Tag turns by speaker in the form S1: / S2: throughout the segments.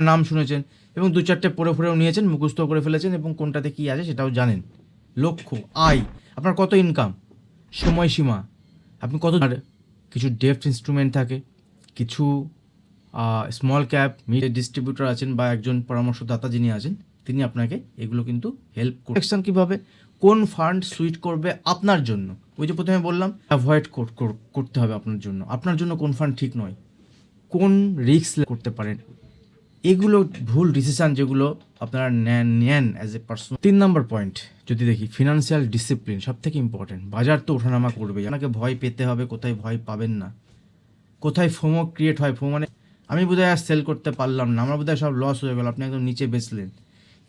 S1: নাম শুনেছেন এবং দু চারটে পড়ে পড়েও নিয়েছেন, মুখস্থ করে ফেলেছেন এবং কোনটাতে কী আছে সেটাও জানেন। লক্ষ্য, আয়, আপনার কত ইনকাম সময়সীমা, আপনি কত কিছু ডেফট ইনস্ট্রুমেন্ট থাকে, কিছু স্মল ক্যাপ মিড ডিস্ট্রিবিউটর আছেন বা একজন পরামর্শদাতা যিনি আছেন, তিনি আপনাকে এগুলো কিন্তু হেল্প করছেন কীভাবে? কোন ফান্ড সুইট করবে আপনার জন্য? ওই যে প্রথমে বললাম অ্যাভয়েড করতে হবে আপনার জন্য। আপনার জন্য কোন ফান্ড ঠিক নয়। কোন রিস্ক করতে পারেন? এগুলো ভুল ডিসিশন যেগুলো আপনারা নেন নেন অ্যাজ এ পার্সন তিন নম্বর পয়েন্ট যদি দেখি ফিনান্সিয়াল ডিসিপ্লিন সব থেকে ইম্পর্টেন্ট বাজার তো ওঠানামা করবে আপনাকে ভয় পেতে হবে, কোথায় ভয় পাবেন না। কোথায় ফোমো ক্রিয়েট হয়, ফোমো মানে আমি বোধহয় আর সেল করতে পারলাম না, আমার বোধহয় সব লস হয়ে গেল, আপনি একদম নিচে বেচলেন।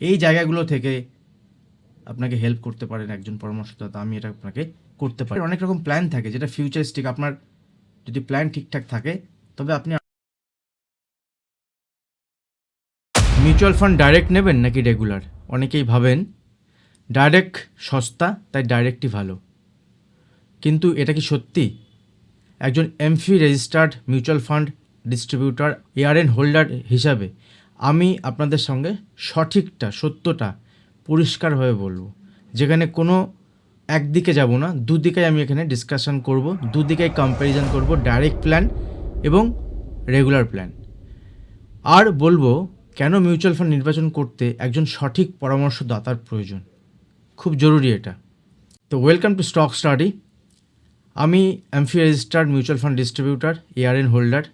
S1: এই জায়গাগুলো থেকে আপনাকে হেল্প করতে পারেন একজন পরামর্শদাতা, আমি এটা আপনাকে করতে পারি। অনেক রকম প্ল্যান থাকে, যেটা ফিউচারিস্টিক আপনার যদি প্ল্যান ঠিকঠাক থাকে, তবে আপনি মিউচুয়াল ফান্ড ডাইরেক্ট নেবেন নাকি রেগুলার? অনেকেই ভাবেন ডাইরেক্ট সস্তা, তাই ডাইরেক্টই ভালো। কিন্তু এটা কি সত্যি? একজন AMFI registered mutual fund distributor ARN holder হিসাবে আমি আপনাদের সঙ্গে সঠিকটা, সত্যটা পরিষ্কারভাবে বলব। যেখানে কোনো একদিকে যাব না দুদিকে আমি এখানে ডিসকাশন করব দুদিকে কম্প্যারিজন করব ডাইরেক্ট প্ল্যান এবং রেগুলার প্ল্যান আর বলব কেন মিউচুয়াল ফান্ড নির্বাচন করতে একজন সঠিক পরামর্শদাতার প্রয়োজন? খুব জরুরি এটা। তো ওয়েলকাম টু স্টক স্টাডি আমি AMFI registered mutual fund distributor ARN holder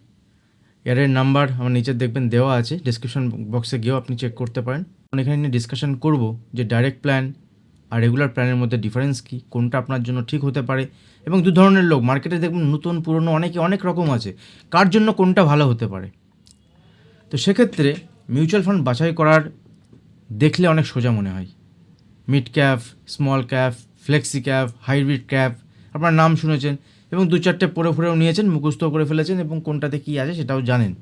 S1: ARN number আমার নিচে দেখবেন দেওয়া আছে ডিসক্রিপশন বক্সে গিয়েও আপনি চেক করতে পারেন। এখানে নিয়ে ডিসকাশন করব যে ডাইরেক্ট প্ল্যান আর রেগুলার প্ল্যানের মধ্যে ডিফারেন্স কী, কোনটা আপনার জন্য ঠিক হতে পারে এবং দু ধরনের লোক। মার্কেটে দেখবেন নতুন, পুরনো অনেকে অনেক রকম আছে। কার জন্য কোনটা ভালো হতে পারে? তো সেক্ষেত্রে মিউচুয়াল ফান্ড বাছাই করার দেখলে অনেক সোজা মনে হয়। Mid cap, small cap, flexi cap, hybrid cap, আপনার নাম শুনেছেন এবং দু চারটে পড়ে পড়েও নিয়েছেন মুখস্থ করে ফেলেছেন এবং কোনটাতে কী আছে সেটাও জানেন।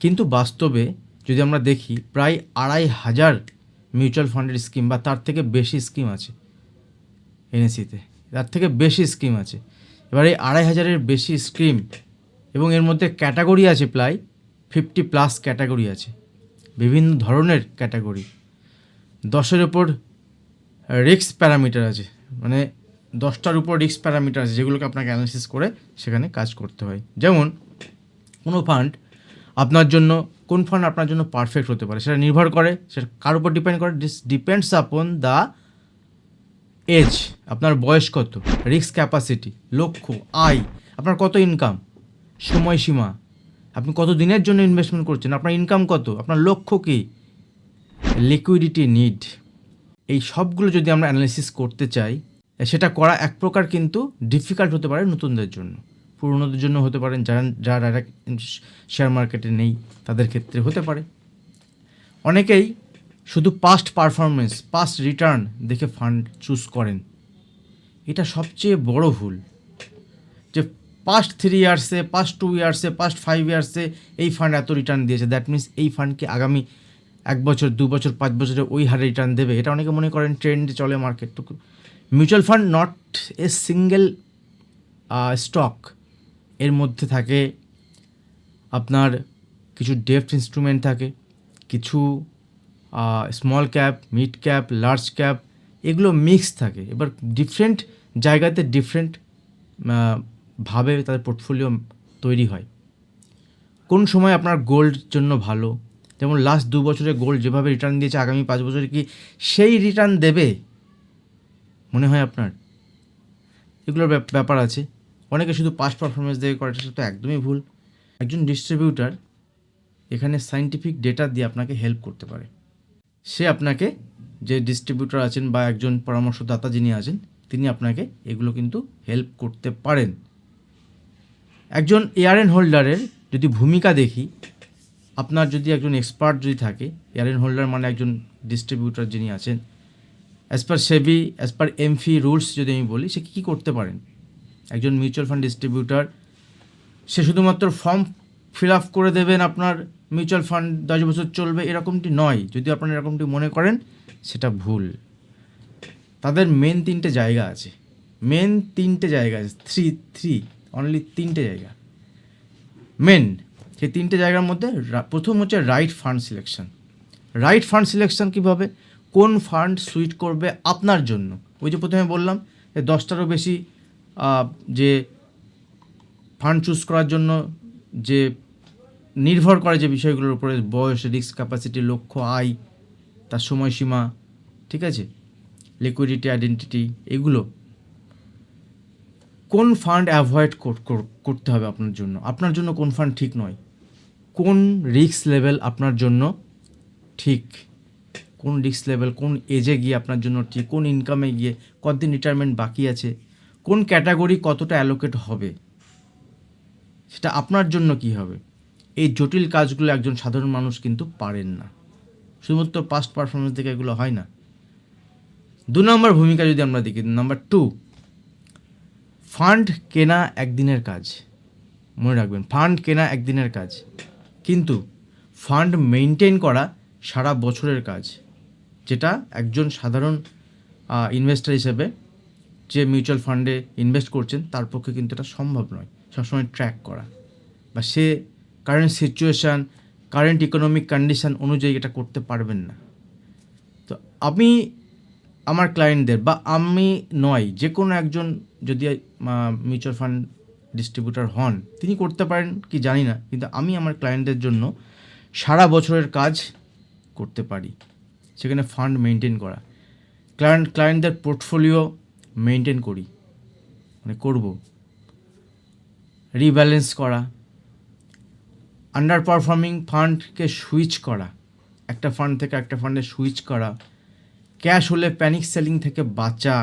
S1: কিন্তু বাস্তবে যদি আমরা দেখি, প্রায় আড়াই হাজার মিউচুয়াল ফান্ডের স্কিম বা তার থেকে বেশি স্কিম আছে এনএসিতে। তার থেকে বেশি স্কিম আছে। এবার এই আড়াই হাজারের বেশি স্কিম এবং এর মধ্যে ক্যাটাগরি আছে প্রায় ফিফটি প্লাস ক্যাটাগরি আছে। বিভিন্ন ধরনের ক্যাটাগরি। দশের ওপর রিক্স প্যারামিটার আছে। মানে দশটার উপর রিক্স প্যারামিটার আছে, যেগুলোকে আপনাকে অ্যানালিসিস করে সেখানে কাজ করতে হয়। যেমন, কোনো ফান্ড আপনার জন্য, কোন ফান্ড আপনার জন্য পারফেক্ট হতে পারে, সেটা নির্ভর করে, সেটা কার উপর ডিপেন্ড করে this depends upon the age আপনার বয়স কত রিস্ক ক্যাপাসিটি লক্ষ্য, আয়, আপনার কত ইনকাম সময়সীমা আপনি কত দিনের জন্য ইনভেস্টমেন্ট করছেন? আপনার ইনকাম কত? আপনার লক্ষ্য কী? লিকুইডিটি নিড এই সবগুলো যদি আমরা অ্যানালিসিস করতে চাই, সেটা করা এক প্রকার কিন্তু ডিফিকাল্ট হতে পারে নতুনদের জন্য। পুরনোদের জন্য হতে পারেন যারা যারা ডাইরেক্ট শেয়ার মার্কেটে নেই, তাদের ক্ষেত্রে হতে পারে। অনেকেই শুধু পাস্ট পারফরমেন্স পাস্ট রিটার্ন দেখে ফান্ড চুজ করেন। এটা সবচেয়ে বড় ভুল। যে পাস্ট থ্রি ইয়ার্সে পাস্ট টু ইয়ার্সে পাস্ট ফাইভ ইয়ার্সে এই ফান্ড এত রিটার্ন দিয়েছে। দ্যাট মিনস এই ফান্ডকে আগামী এক বছর, দু বছর, পাঁচ বছরে ওই হারে রিটার্ন দেবে। এটা অনেকে মনে করেন ট্রেন্ডে চলে মার্কেট তো। Mutual fund not a single stock এর মধ্যে থাকে। আপনার কিছু ডেফট ইনস্ট্রুমেন্ট থাকে, কিছু small cap mid cap large cap এগুলো মিক্স থাকে। এবার ডিফারেন্ট জায়গাতে ডিফারেন্ট ভাবে তাদের পোর্টফোলিও তৈরি হয়। কোন সময় আপনার গোল্ড জন্য ভালো, যেমন লাস্ট দু বছরে গোল্ড যেভাবে রিটার্ন দিয়েছে, আগামী পাঁচ বছরে কি সেই রিটার্ন দেবে? মনে হয় আপনার? এগুলোর ব্যাপ- ব্যাপার আছে। অনেকে শুধু পাস্ট পারফরমেন্স দেখে করে সেটা তো একদমই ভুল। একজন ডিস্ট্রিবিউটার এখানে সাইন্টিফিক ডেটা দিয়ে আপনাকে হেল্প করতে পারে। সে আপনাকে যে ডিস্ট্রিবিউটার আছেন বা একজন পরামর্শদাতা যিনি আছেন, তিনি আপনাকে এগুলো কিন্তু হেল্প করতে পারেন। একজন এআরএন হোল্ডারের যদি ভূমিকা দেখি, আপনার যদি একজন এক্সপার্ট যদি থাকে এআরএন হোল্ডার মানে একজন ডিস্ট্রিবিউটর যিনি আছেন as per SEBI as per AMFI rules যদি আমি বলি, সে কী করতে পারেন? একজন মিউচুয়াল ফান্ড ডিস্ট্রিবিউটার সে শুধুমাত্র ফর্ম ফিল আপ করে দেবেন আপনার মিউচুয়াল ফান্ড দশ বছর চলবে, এরকমটি নয়। যদি আপনারা এরকমটি মনে করেন, সেটা ভুল। তাদের মেন তিনটে জায়গা আছে। মেন তিনটে জায়গা আছে থ্রি থ্রি অনলি তিনটে জায়গা। মেন সেই তিনটে জায়গার মধ্যে প্রথম হচ্ছে right fund selection right fund selection কীভাবে? কোন ফান্ড সুইট করবে আপনার জন্য? ওই যে প্রথমে বললাম যে দশটারও বেশি যে ফান্ড চুজ করার জন্য যে নির্ভর করে যে বিষয়গুলোর উপরে বয়স রিস্ক ক্যাপাসিটি লক্ষ্য, আয়, তার সময়সীমা, ঠিক আছে? লিকুইডিটি আইডেন্টিটি এগুলো। কোন ফান্ড অ্যাভয়েড করতে হবে আপনার জন্য? আপনার জন্য কোন ফান্ড ঠিক নয়। কোন রিস্ক লেভেল আপনার জন্য ঠিক? কোন রিক্স লেভেল কোন এজে গিয়ে আপনার জন্য ঠিক? কোন ইনকামে গিয়ে কতদিন রিটায়ারমেন্ট বাকি আছে? কোন ক্যাটাগরি কতটা অ্যালোকেট হবে? সেটা আপনার জন্য কি হবে? এই জটিল কাজগুলো একজন সাধারণ মানুষ কিন্তু পারেন না। শুধুমাত্র পাস্ট পারফরমেন্স থেকে এগুলো হয় না। দু নম্বর ভূমিকা যদি আমরা দেখি নাম্বার টু ফান্ড কেনা একদিনের কাজ। মনে রাখবেন, ফান্ড কেনা একদিনের কাজ। কিন্তু ফান্ড মেনটেন করা সারা বছরের কাজ, যেটা একজন সাধারণ ইনভেস্টার হিসেবে যে মিউচুয়াল ফান্ডে ইনভেস্ট করছেন, তার পক্ষে কিন্তু এটা সম্ভব নয়। সবসময় ট্র্যাক করা বা সে current situation, current economic condition অনুযায়ী এটা করতে পারবেন না। তো আমি আমার ক্লায়েন্টদের বা আমি নয় যে কোনো একজন যদি মিউচুয়াল ফান্ড ডিস্ট্রিবিউটার হন, তিনি করতে পারেন কি জানি না, কিন্তু আমি আমার ক্লায়েন্টদের জন্য সারা বছরের কাজ করতে পারি। সেখানে ফান্ড মেনটেন করা। ক্লায়েন্ট ক্লায়েন্টদের পোর্টফোলিও মেনটেন করি। মানে করব। রিব্যালেন্স করা। আন্ডার পারফর্মিং ফান্ডকে সুইচ করা। একটা ফান্ড থেকে একটা ফান্ডে সুইচ করা। ক্যাশ হলে প্যানিক সেলিং থেকে বাঁচা।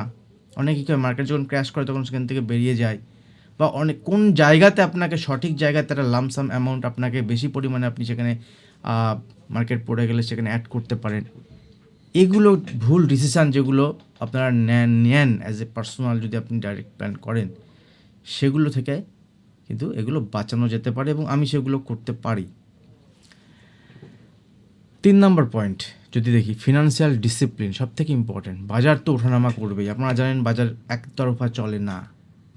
S1: অনেকে কি মার্কেট যখন ক্র্যাশ করে তখন সেখান থেকে বেরিয়ে যায়। বা অনেক, কোন জায়গাতে আপনাকে, সঠিক জায়গাতে একটা লামসাম অ্যামাউন্ট আপনাকে বেশি পরিমাণে আপনি সেখানে মার্কেট পড়ে গেলে সেখানে অ্যাড করতে পারেন। এগুলো ভুল ডিসিশান যেগুলো আপনারা নেন নেন অ্যাজ এ পার্সোনাল যদি আপনি ডাইরেক্ট প্ল্যান করেন, সেগুলো থেকে কিন্তু এগুলো বাঁচানো যেতে পারে এবং আমি সেগুলো করতে পারি। তিন নম্বর পয়েন্ট যদি দেখি ফিনান্সিয়াল ডিসিপ্লিন সব থেকে ইম্পর্টেন্ট বাজার তো ওঠানামা করবেই। আপনারা জানেন, বাজার একতরফা চলে না।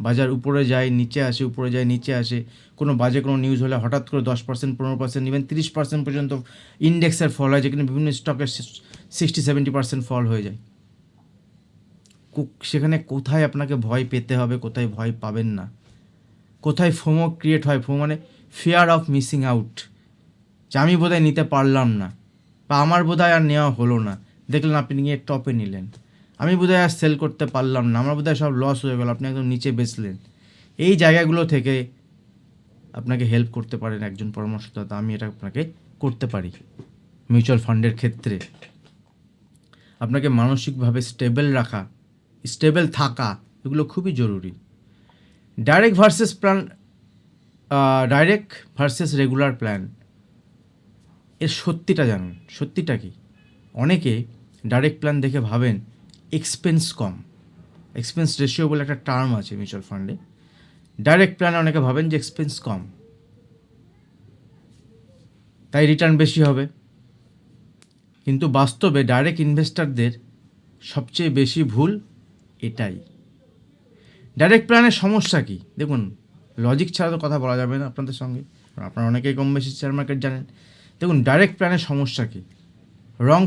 S1: বাজার উপরে যায়, নিচে আসে, উপরে যায়, নিচে আসে। কোনো বাজে কোনো নিউজ হলে হঠাৎ করে দশ পার্সেন্ট পনেরো পার্সেন্ট ইভেন তিরিশ পার্সেন্ট পর্যন্ত ইন্ডেক্সের ফল হয়, যেখানে বিভিন্ন স্টকের সিক্সটি সেভেন্টি পার্সেন্ট ফল হয়ে যায়। সেখানে কোথায় আপনাকে ভয় পেতে হবে, কোথায় ভয় পাবেন না। কোথায় ফোমো ক্রিয়েট হয় ফোমো মানে ফিয়ার অফ মিসিং আউট যে আমি বোধহয় নিতে পারলাম না। বা আমার বোধহয় আর নেওয়া হলো না। দেখলেন আপনি গিয়ে টপে নিলেন। আমি বোধহয় আর সেল করতে পারলাম না। আমার বোধহয় সব লস হয়ে গেল। আপনি একদম নিচে বেচলেন। এই জায়গাগুলো থেকে আপনাকে হেল্প করতে পারেন একজন পরামর্শদাতা। আমি এটা আপনাকে করতে পারি মিউচুয়াল ফান্ডের ক্ষেত্রে। আপনাকে মানসিকভাবে স্টেবল রাখা স্টেবল থাকা এগুলো খুবই জরুরি। Direct versus plan direct versus regular plan এর সত্যিটা জানুন। সত্যিটা কি? অনেকে ডাইরেক্ট প্ল্যান দেখে ভাবেন এক্সপেন্স কম। এক্সপেন্স রেশিও বলে একটা টার্ম আছে মিউচুয়াল ফান্ডে ডাইরেক্ট প্ল্যানে অনেকে ভাবেন যে এক্সপেন্স কম। তাই রিটার্ন বেশি হবে। কিন্তু বাস্তবে ডাইরেক্ট ইনভেস্টারদের সবচেয়ে বেশি ভুল এটাই। ডাইরেক্ট প্ল্যানের সমস্যা কি? দেখুন লজিক ছাড়া তো কথা বলা যাবে না আপনাদের সঙ্গে। আপনারা অনেকেই কম বেশি শেয়ার মার্কেট জানেন। দেখুন ডাইরেক্ট প্ল্যানের সমস্যা কি? রং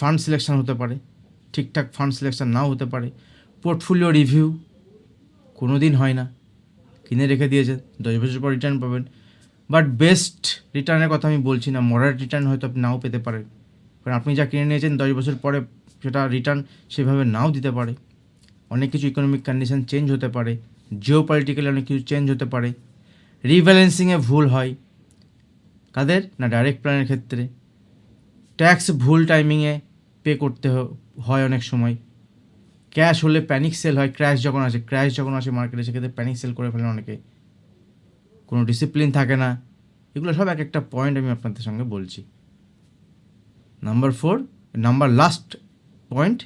S1: ফান্ড সিলেকশান হতে পারে, ঠিকঠাক ফান্ড সিলেকশান নাও হতে পারে পোর্টফোলিও রিভিউ কোনো দিন হয় না, কিনে রেখে দিয়েছেন, দশ বছর পর রিটার্ন পাবেন বাট বেস্ট রিটার্নের কথা আমি বলছি না মডারেট রিটার্ন হয়তো আপনি নাও পেতে পারেন, কারণ আপনি যা কিনে নিয়েছেন দশ বছর পরে সেটা রিটার্ন সেভাবে নাও দিতে পারে, অনেক কিছু ইকোনমিক কন্ডিশন চেঞ্জ হতে পারে জিও পলিটিক্যালি অনেক কিছু চেঞ্জ হতে পারে রিব্যালেন্সিংয়ে ভুল হয় কাদের? না ডাইরেক্ট প্ল্যানের ক্ষেত্রে? ট্যাক্স ভুল টাইমিংয়ে পে করতে হয় অনেক সময়। ক্যাশ হলে প্যানিক সেল হয়। ক্র্যাশ যখন আসে ক্র্যাশ যখন আসে মার্কেটে সেক্ষেত্রে প্যানিক সেল করে ফেলেন অনেকে। কোনো ডিসিপ্লিন থাকে না। এগুলো সব এক একটা পয়েন্ট আমি আপনাদের সঙ্গে বলছি। Number four number last point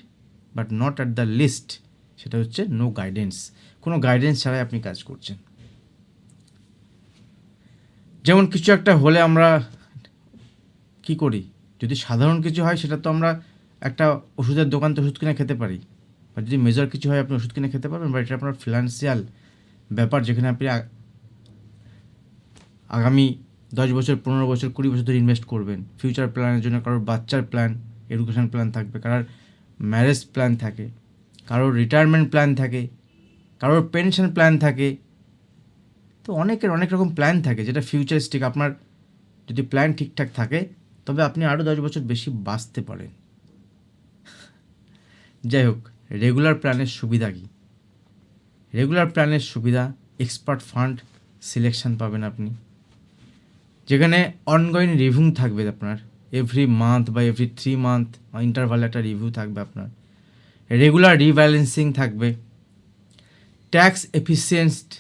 S1: but not at the least সেটা হচ্ছে নো গাইডেন্স কোনো গাইডেন্স ছাড়াই আপনি কাজ করছেন। যেমন কিছু একটা হলে আমরা কি করি? যদি সাধারণ কিছু হয়, সেটা তো আমরা একটা ওষুধের দোকান থেকে ওষুধ কিনে খেতে পারি। বা যদি মেজর কিছু হয়, আপনি ওষুধ কিনে খেতে পারবেন বা এটা আপনার ফিনান্সিয়াল ব্যাপার যেখানে আপনি আগামী দশ বছর, পনেরো বছর, কুড়ি বছর ধরে ইনভেস্ট করবেন। ফিউচার প্ল্যানের জন্য কারোর বাচ্চার প্ল্যান এডুকেশন প্ল্যান থাকবে, কারোর ম্যারেজ প্ল্যান থাকে, কারোর রিটায়ারমেন্ট প্ল্যান থাকে, কারোর পেনশন প্ল্যান থাকে তো অনেকের অনেক রকম প্ল্যান থাকে যেটা ফিউচারিস্টিক আপনার যদি প্ল্যান ঠিকঠাক থাকে, তবে আপনি আরও দশ বছর বেশি বাঁচতে পারেন। যাই হোক রেগুলার প্ল্যানের সুবিধা কী? রেগুলার প্ল্যানের সুবিধা এক্সপার্ট ফান্ড সিলেকশন পাবেন আপনি। যেখানে অনগোয়িং রিভিউ থাকবে আপনার। এভরি মান্থ বা এভরি থ্রি মান্থ ইন্টারভাল একটা রিভিউ থাকবে আপনার। রেগুলার রিব্যালেন্সিং থাকবে। ট্যাক্স এফিসিয়েন্সড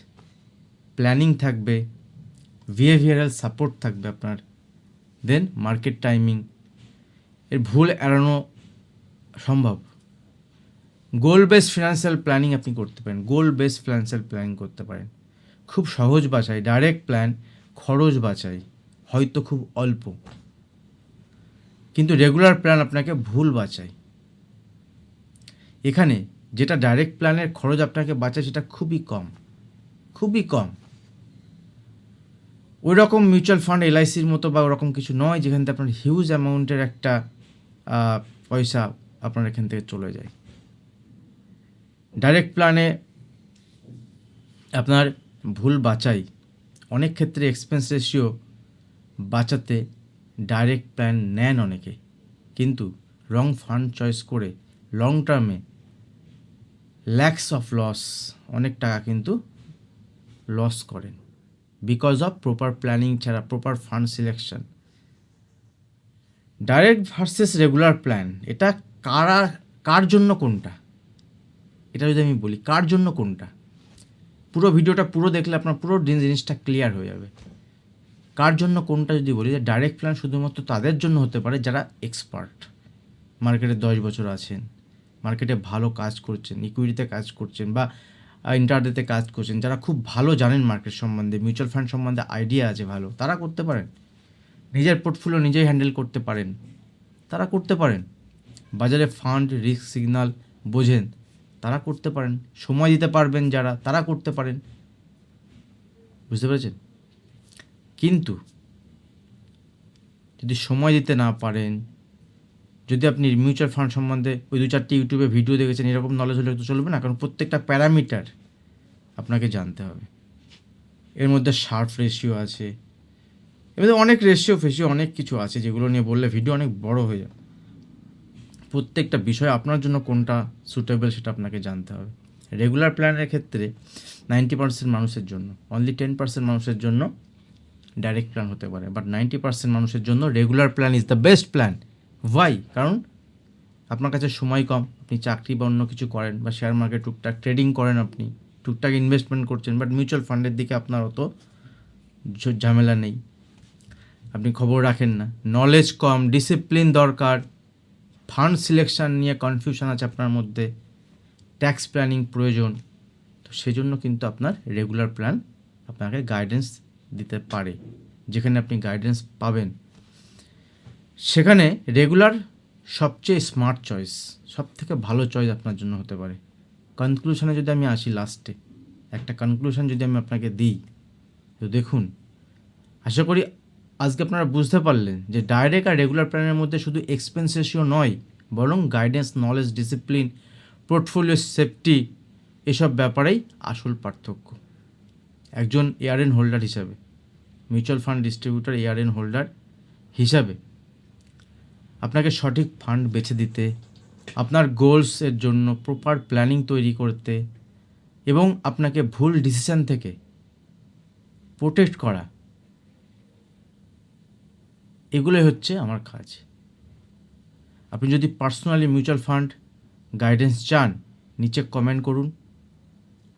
S1: প্ল্যানিং থাকবে বিহেভিয়ারাল সাপোর্ট থাকবে আপনার দেন মার্কেট টাইমিং এর ভুল এড়ানো সম্ভব। গোল বেস ফিনান্সিয়াল প্ল্যানিং আপনি করতে পারেন গোল বেস ফিনান্সিয়াল প্ল্যানিং করতে পারেন। খুব সহজ বাছাই ডাইরেক্ট প্ল্যান খরচ বাছাই, হয়তো খুব অল্প। কিন্তু রেগুলার প্ল্যান আপনাকে ভুল বাঁচায় এখানে যেটা ডাইরেক্ট প্ল্যানের খরচ আপনাকে বাঁচায় সেটা খুবই কম খুবই কম। ওই রকম মিউচুয়াল ফান্ড এলআইসির মতো বা ওরকম কিছু নয়, যেখান থেকে আপনার হিউজ অ্যামাউন্টের একটা পয়সা আপনার এখান থেকে চলে যায়। ডাইরেক্ট প্ল্যানে আপনার ভুল বাঁচাই অনেক ক্ষেত্রে এক্সপেন্স রেশিও বাঁচাতে ডাইরেক্ট প্ল্যান নেন অনেকে। কিন্তু রং ফান্ড চয়েস করে লং টার্মে ল্যাক্স অফ লস অনেক টাকা কিন্তু লস করেন। বিকজ অফ প্রপার প্ল্যানিং ছাড়া proper fund selection direct versus regular plan এটা কারা, কার জন্য কোনটা? এটা যদি আমি বলি, কার জন্য কোনটা? পুরো ভিডিওটা পুরো দেখলে আপনার পুরো জিনিসটা ক্লিয়ার হয়ে যাবে। কার জন্য কোনটা যদি বলি, যে ডাইরেক্ট প্ল্যান শুধুমাত্র তাদের জন্য হতে পারে যারা এক্সপার্ট মার্কেটে দশ বছর আছেন মার্কেটে ভালো কাজ করছেন ইকুইটিতে কাজ করছেন, বা ইন্টারডেতে কাজ করছেন, যারা খুব ভালো জানেন মার্কেট সম্বন্ধে মিউচুয়াল ফান্ড সম্বন্ধে আইডিয়া আছে ভালো, তারা করতে পারেন। নিজের পোর্টফোলিও নিজেই হ্যান্ডেল করতে পারেন। তারা করতে পারেন। বাজারে ফান্ড রিস্ক সিগন্যাল বোঝেন, তারা করতে পারেন। সময় দিতে পারবেন যারা, তারা করতে পারেন। বুঝতে পেরেছেন? কিন্তু যদি সময় দিতে না পারেন যদি আপনি মিউচুয়াল ফান্ড সম্বন্ধে ওই দু চারটি ইউটিউবে ভিডিও দেখেছেন, এরকম নলেজ হলে তো চলবে না, কারণ প্রত্যেকটা প্যারামিটার আপনাকে জানতে হবে। এর মধ্যে শার্প রেশিও আছে, এবার অনেক রেশিও ফেশিও অনেক কিছু আছে যেগুলো নিয়ে বললে ভিডিও অনেক বড় হয়ে যাবে। প্রত্যেকটা বিষয় আপনার জন্য কোনটা সুটেবল সেটা আপনাকে জানতে হবে। রেগুলার প্ল্যানের ক্ষেত্রে নাইনটি পার্সেন্ট মানুষের জন্য অনলি টেন পার্সেন্ট মানুষের জন্য ডাইরেক্ট প্ল্যান হতে পারে বাট নাইনটি পার্সেন্ট মানুষের জন্য regular plan is the best plan why কারণ আপনার কাছে সময় কম, আপনি চাকরি বা অন্য কিছু করেন বা শেয়ার মার্কেট টুকটাক ট্রেডিং করেন আপনি, টুকটাক ইনভেস্টমেন্ট করছেন বাট মিউচুয়াল ফান্ডের দিকে আপনার অত ঝামেলা নেই। আপনি খবর রাখেন না। নলেজ কম ডিসিপ্লিন দরকার ফান্ড সিলেকশন নিয়ে কনফিউশন আছে আপনার মধ্যে ট্যাক্স প্ল্যানিং প্রয়োজন। তো সেজন্য কিন্তু আপনার রেগুলার প্ল্যান আপনাকে গাইডেন্স দিতে পারে, যেখানে আপনি গাইডেন্স পাবেন। সেখানে রেগুলার সবচেয়ে স্মার্ট চয়েস সব থেকে ভালো চয়েস আপনার জন্য হতে পারে। কনক্লুশনে যদি আমি আসি লাস্টে একটা কনক্লুশন যদি আমি আপনাকে দিই, তো দেখুন, আশা করি আজকে আপনারা বুঝতে পারলেন যে ডাইরেক্ট আর রেগুলার প্ল্যানের মধ্যে শুধু এক্সপেন্স রেশিও নয়, বরং guidance knowledge discipline portfolio safety এসব ব্যাপারেই আসল পার্থক্য। একজন এয়ারএন হোল্ডার হিসাবে mutual fund distributor ARN holder হিসাবে আপনাকে সঠিক ফান্ড বেছে দিতে, আপনার গোলসের জন্য প্রপার প্ল্যানিং তৈরি করতে এবং আপনাকে ভুল ডিসিশন থেকে প্রোটেক্ট করা। এগুলোই হচ্ছে আমার কাজ। আপনি যদি পার্সোনালি মিউচুয়াল ফান্ড গাইডেন্স চান, নিচে কমেন্ট করুন।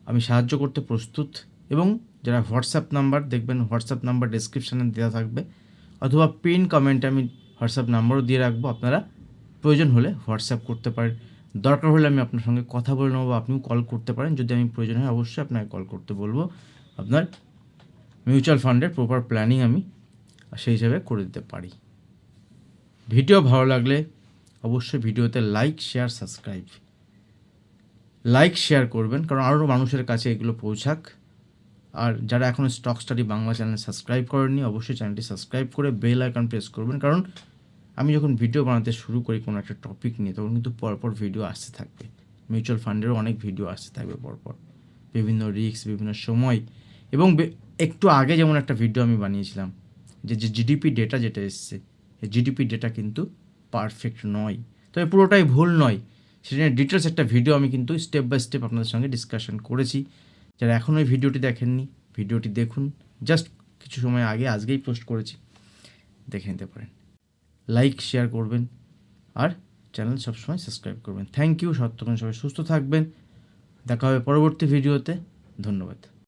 S1: আমি সাহায্য করতে প্রস্তুত এবং যারা হোয়াটসঅ্যাপ নাম্বার দেখবেন হোয়াটসঅ্যাপ নাম্বার ডেসক্রিপশানে দেওয়া থাকবে। অথবা পিন কমেন্টে আমি হোয়াটসঅ্যাপ নাম্বারও দিয়ে রাখব। আপনারা প্রয়োজন হলে হোয়াটসঅ্যাপ করতে পারেন। দরকার হলে আমি আপনার সঙ্গে কথা বলে নেব আপনিও কল করতে পারেন। যদি আমি প্রয়োজন হয় অবশ্যই আপনাকে কল করতে বলব। আপনার মিউচুয়াল ফান্ডের প্রপার প্ল্যানিং আমি সেই হিসাবে করে দিতে পারি। ভিডিও ভালো লাগলে অবশ্যই ভিডিওতে like, share, subscribe. Like, share করবেন। কারণ আরও মানুষের কাছে এগুলো পৌঁছাক। আর যারা এখনও stock study Bangla channel subscribe করেননি, অবশ্যই চ্যানেলটি সাবস্ক্রাইব করে বেল আইকন প্রেস করবেন। কারণ আমি যখন ভিডিও বানাতে শুরু করি কোনো একটা টপিক নিয়ে, তখন কিন্তু পরপর ভিডিও আসতে থাকবে। মিউচুয়াল ফান্ডেরও অনেক ভিডিও আসতে থাকবে পরপর। বিভিন্ন রিস্ক বিভিন্ন সময় এবং একটু আগে যেমন একটা ভিডিও আমি বানিয়েছিলাম, যে যে জিডিপি ডেটা যেটা এসছে, এই জিডিপি ডেটা কিন্তু পারফেক্ট নয়। তবে পুরোটাই ভুল নয়। সেটা নিয়ে ডিটেলস একটা ভিডিও আমি কিন্তু স্টেপ বাই স্টেপ আপনাদের সঙ্গে ডিসকাশন করেছি। যারা এখনও এই ভিডিওটি দেখেননি ভিডিওটি দেখুন। জাস্ট কিছু সময় আগে, আজকেই পোস্ট করেছি। দেখে নিতে পারেন। লাইক শেয়ার করবেন। আর চ্যানেল সবসময় সাবস্ক্রাইব করবেন। থ্যাংক ইউ সত্যক্ষণ সবাই সুস্থ থাকবেন। দেখা হবে পরবর্তী ভিডিওতে ধন্যবাদ।